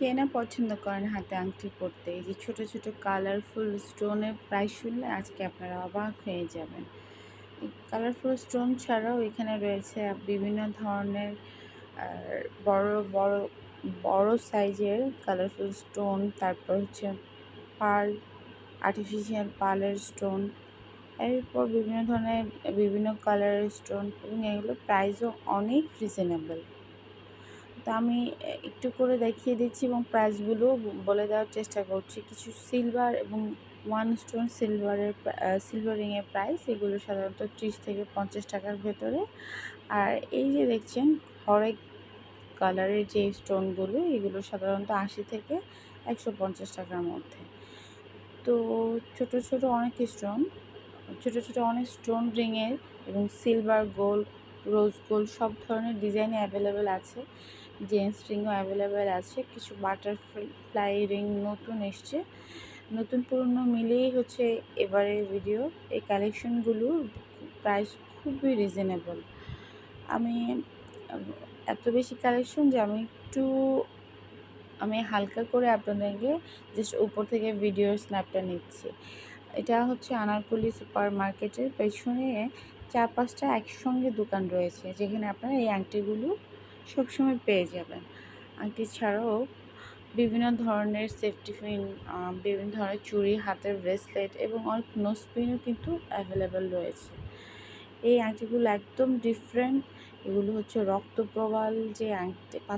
কে না পছন্দ করেন হাতে আংটি পরতে। এই যে ছোটো ছোটো কালারফুল স্টোনের প্রাইস শুনলে আজকে আপনারা অবাক হয়ে যাবেন। কালারফুল স্টোন ছাড়াও এখানে রয়েছে বিভিন্ন ধরনের বড় বড় বড় সাইজের কালারফুল স্টোন তারপর হচ্ছে পার্ল আর্টিফিশিয়াল পার্লের স্টোন এরপর বিভিন্ন ধরনের, বিভিন্ন কালারের স্টোন এবং এগুলো প্রাইসও অনেক রিজনেবল তো আমি একটু করে দেখিয়ে দিচ্ছি এবং প্রাইসগুলো বলে দেওয়ার চেষ্টা করছি। কিছু সিলভার এবং ওয়ান স্টোন সিলভারের সিলভার রিংয়ের প্রাইস এগুলো সাধারণত ত্রিশ থেকে পঞ্চাশ টাকার ভেতরে। আর এই যে দেখছেন, হরেক কালারের যে স্টোনগুলো এগুলো সাধারণত আশি থেকে একশো পঞ্চাশ টাকার মধ্যে। তো ছোট ছোট অনেক স্টোন ছোট ছোট অনেক স্টোন রিংয়ের এবং সিলভার গোল্ড রোজ গোল্ড সব ধরনের ডিজাইন অ্যাভেলেবেল আছে। জেন্টস রিংও অ্যাভেলেবেল আছে। কিছু বাটারফ্লাই রিং নতুন এসছে। নতুন পুরনো মিলিয়েই হচ্ছে এবারের ভিডিও এই কালেকশনগুলোর প্রাইস খুবই রিজনেবল আমি, এত বেশি কালেকশন যে আমি একটু, আমি হালকা করে আপনাদেরকে জাস্ট উপর থেকে ভিডিওর স্ন্যাপটা নিচ্ছি। এটা হচ্ছে আনারকলি সুপার মার্কেটের পেছনে চার পাঁচটা একসঙ্গে দোকান রয়েছে, যেখানে আপনারা এই আংটিগুলো সবসময় পেয়ে যাবেন। আংটি ছাড়াও বিভিন্ন ধরনের সেফটি পিন বিভিন্ন ধরনের চুড়ি, হাতের ব্রেসলেট এবং অনেক নোসপিনও কিন্তু অ্যাভেলেবেল রয়েছে। এই আংটিগুলো একদম ডিফারেন্ট এগুলো হচ্ছে রক্তপ্রবাল যে আংটি